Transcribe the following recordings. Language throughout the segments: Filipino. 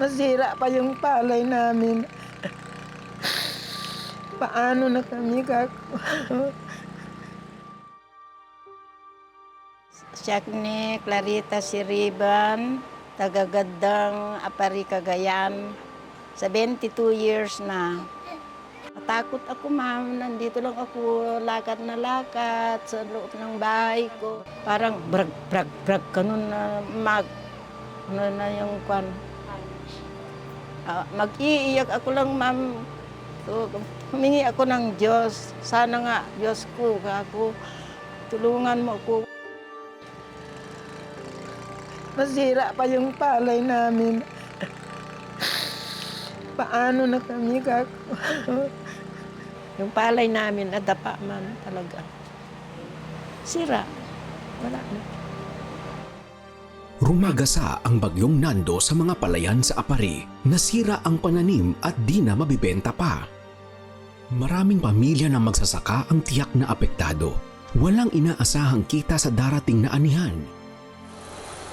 Nasira pa yung palay namin. Paano na kami gagawa? Siya ni Clarita Siriban, tagagandang Apari Cagayan. 72 years na. Natakot ako, ma'am. Nandito lang ako, lakad na lakad sa loob ng bahay ko. Parang brag, brag, brag, ganun na mag, ano na yung kwan. Ah, mag-iiyak ako lang, ma'am. So, humingi ako ng Diyos. Sana nga, Diyos ko, ako, tulungan mo ako. Nasira pa yung palay namin. Paano na kami gagawa? Yung palay namin, nadapa man talaga. Sira. Wala na. Rumagasa ang bagyong Nando sa mga palayan sa Apari. Nasira ang pananim at di na mabibenta pa. Maraming pamilya na magsasaka ang tiyak na apektado. Walang inaasahang kita sa darating na anihan.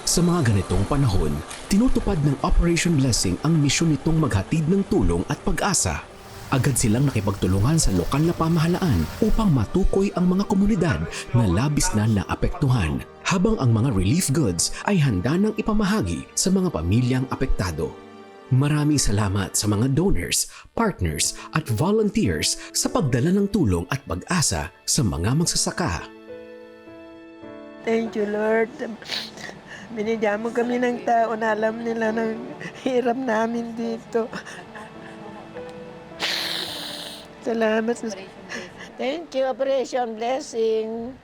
Sa mga ganitong panahon, tinutupad ng Operation Blessing ang misyon nitong maghatid ng tulong at pag-asa. Agad silang nakipagtulungan sa lokal na pamahalaan upang matukoy ang mga komunidad na labis na naapektuhan, habang ang mga relief goods ay handa ng ipamahagi sa mga pamilyang apektado. Maraming salamat sa mga donors, partners at volunteers sa pagdala ng tulong at pag-asa sa mga magsasaka. Thank you, Lord. Binigyan mo kami ng tao na alam nila ng hirap namin dito. Thank you, Operation Blessing.